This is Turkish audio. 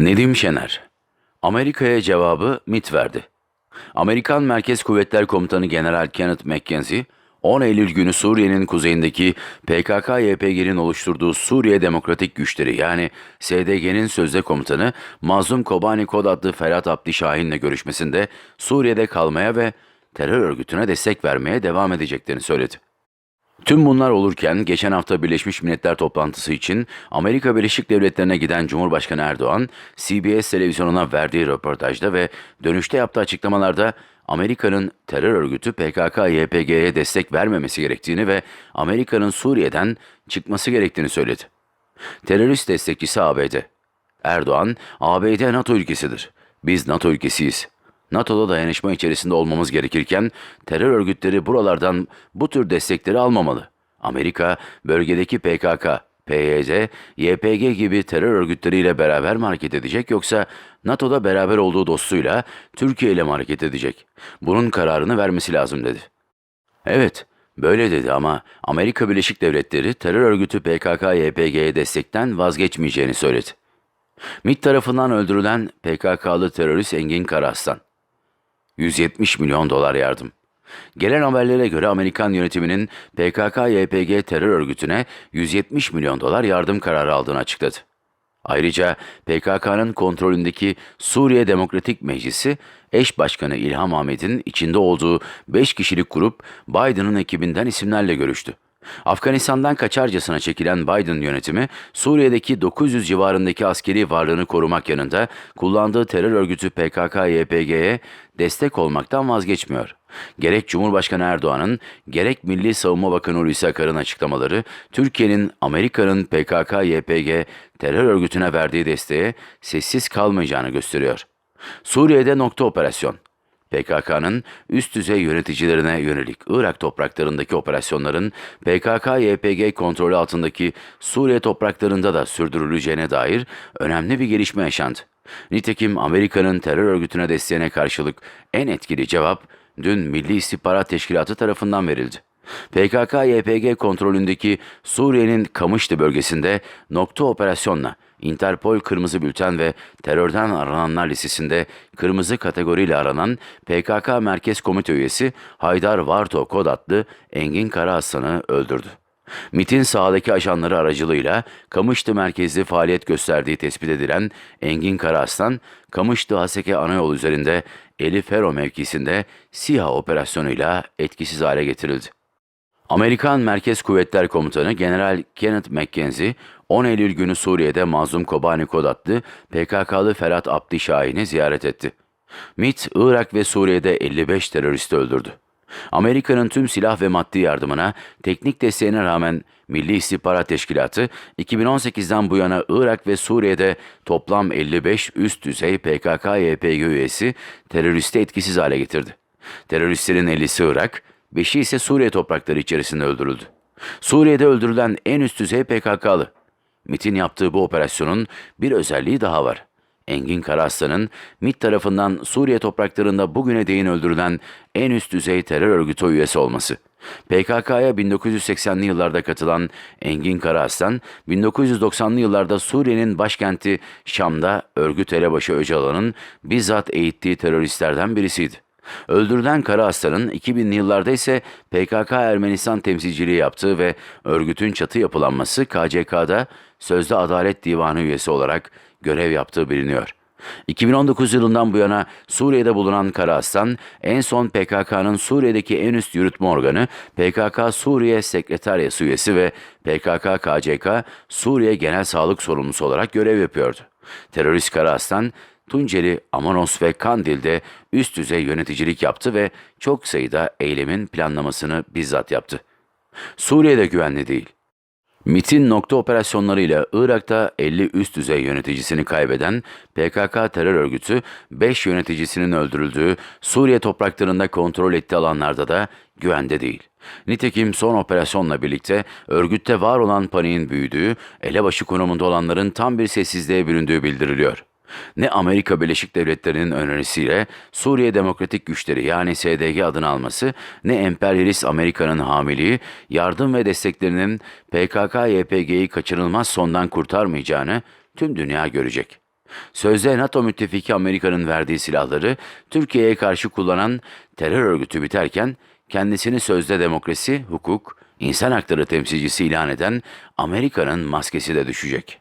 Nedim Şener Amerika'ya cevabı MIT verdi. Amerikan Merkez Kuvvetler Komutanı General Kenneth McKenzie, 10 Eylül günü Suriye'nin kuzeyindeki PKK-YPG'nin oluşturduğu Suriye Demokratik Güçleri yani SDG'nin sözde komutanı Mazlum Kobani Kod adlı Ferhat Abdi Şahin'le görüşmesinde Suriye'de kalmaya ve terör örgütüne destek vermeye devam edeceklerini söyledi. Tüm bunlar olurken geçen hafta Birleşmiş Milletler toplantısı için Amerika Birleşik Devletleri'ne giden Cumhurbaşkanı Erdoğan, CBS televizyonuna verdiği röportajda ve dönüşte yaptığı açıklamalarda Amerika'nın terör örgütü PKK-YPG'ye destek vermemesi gerektiğini ve Amerika'nın Suriye'den çıkması gerektiğini söyledi. Terörist destekçisi ABD. Erdoğan, ABD NATO ülkesidir. Biz NATO ülkesiyiz. NATO'da dayanışma içerisinde olmamız gerekirken terör örgütleri buralardan bu tür destekleri almamalı. Amerika bölgedeki PKK, PYD, YPG gibi terör örgütleriyle beraber mi hareket edecek yoksa NATO'da beraber olduğu dostuyla Türkiye ile mi hareket edecek? Bunun kararını vermesi lazım dedi. Evet, böyle dedi ama Amerika Birleşik Devletleri terör örgütü PKK-YPG'ye destekten vazgeçmeyeceğini söyledi. MİT tarafından öldürülen PKK'lı terörist Engin Karaslan. 170 milyon dolar yardım. Gelen haberlere göre Amerikan yönetiminin PKK-YPG terör örgütüne 170 milyon dolar yardım kararı aldığını açıkladı. Ayrıca PKK'nın kontrolündeki Suriye Demokratik Meclisi, eş başkanı İlham Ahmet'in içinde olduğu 5 kişilik grup Biden'ın ekibinden isimlerle görüştü. Afganistan'dan kaçarcasına çekilen Biden yönetimi, Suriye'deki 900 civarındaki askeri varlığını korumak yanında kullandığı terör örgütü PKK-YPG'ye destek olmaktan vazgeçmiyor. Gerek Cumhurbaşkanı Erdoğan'ın, gerek Milli Savunma Bakanı Hulusi Akar'ın açıklamaları, Türkiye'nin Amerika'nın PKK-YPG terör örgütüne verdiği desteğe sessiz kalmayacağını gösteriyor. Suriye'de nokta operasyon. PKK'nın üst düzey yöneticilerine yönelik Irak topraklarındaki operasyonların PKK-YPG kontrolü altındaki Suriye topraklarında da sürdürüleceğine dair önemli bir gelişme yaşandı. Nitekim Amerika'nın terör örgütüne desteğine karşılık en etkili cevap dün Milli İstihbarat Teşkilatı tarafından verildi. PKK-YPG kontrolündeki Suriye'nin Kamışlı bölgesinde nokta operasyonla Interpol Kırmızı Bülten ve terörden arananlar listesinde kırmızı kategoriyle aranan PKK Merkez Komite üyesi Haydar Varto Kod adlı Engin Karaaslan'ı öldürdü. MIT'in sahadaki ajanları aracılığıyla Kamışlı merkezli faaliyet gösterdiği tespit edilen Engin Karaaslan, Kamışlı Haseke Anayolu üzerinde Elif Fero mevkisinde SİHA operasyonuyla etkisiz hale getirildi. Amerikan Merkez Kuvvetler Komutanı General Kenneth McKenzie, 10 Eylül günü Suriye'de Mazlum Kobani Kod adlı PKK'lı Ferhat Abdi Şahin'i ziyaret etti. MİT, Irak ve Suriye'de 55 teröristi öldürdü. Amerika'nın tüm silah ve maddi yardımına, teknik desteğine rağmen Milli İstihbarat Teşkilatı 2018'den bu yana Irak ve Suriye'de toplam 55 üst düzey PKK-YPG üyesi teröristi etkisiz hale getirdi. Teröristlerin 50'si Irak, 5'i ise Suriye toprakları içerisinde öldürüldü. Suriye'de öldürülen en üst düzey PKK'lı. MIT'in yaptığı bu operasyonun bir özelliği daha var. Engin Karaslan'ın MIT tarafından Suriye topraklarında bugüne değin öldürülen en üst düzey terör örgütü üyesi olması. PKK'ya 1980'li yıllarda katılan Engin Karaslan, 1990'lı yıllarda Suriye'nin başkenti Şam'da örgüt elebaşı Öcalan'ın bizzat eğittiği teröristlerden birisiydi. Öldürülen Kara Aslan'ın 2000'li yıllarda ise PKK Ermenistan temsilciliği yaptığı ve örgütün çatı yapılanması KCK'da Sözde Adalet Divanı üyesi olarak görev yaptığı biliniyor. 2019 yılından bu yana Suriye'de bulunan Kara Aslan, en son PKK'nın Suriye'deki en üst yürütme organı PKK Suriye Sekreteryası üyesi ve PKK-KCK Suriye Genel Sağlık Sorumlusu olarak görev yapıyordu. Terörist Kara Aslan, Tunceli, Amanos ve Kandil'de üst düzey yöneticilik yaptı ve çok sayıda eylemin planlamasını bizzat yaptı. Suriye'de güvenli değil. MIT'in nokta operasyonlarıyla Irak'ta 50 üst düzey yöneticisini kaybeden PKK terör örgütü 5 yöneticisinin öldürüldüğü Suriye topraklarında kontrol ettiği alanlarda da güvende değil. Nitekim son operasyonla birlikte örgütte var olan paniğin büyüdüğü, elebaşı konumunda olanların tam bir sessizliğe büründüğü bildiriliyor. Ne Amerika Birleşik Devletleri'nin önerisiyle Suriye Demokratik Güçleri yani SDG adını alması, ne emperyalist Amerika'nın hamiliği, yardım ve desteklerinin PKK-YPG'yi kaçınılmaz sondan kurtarmayacağını tüm dünya görecek. Sözde NATO müttefiki Amerika'nın verdiği silahları Türkiye'ye karşı kullanan terör örgütü biterken kendisini sözde demokrasi, hukuk, insan hakları temsilcisi ilan eden Amerika'nın maskesi de düşecek.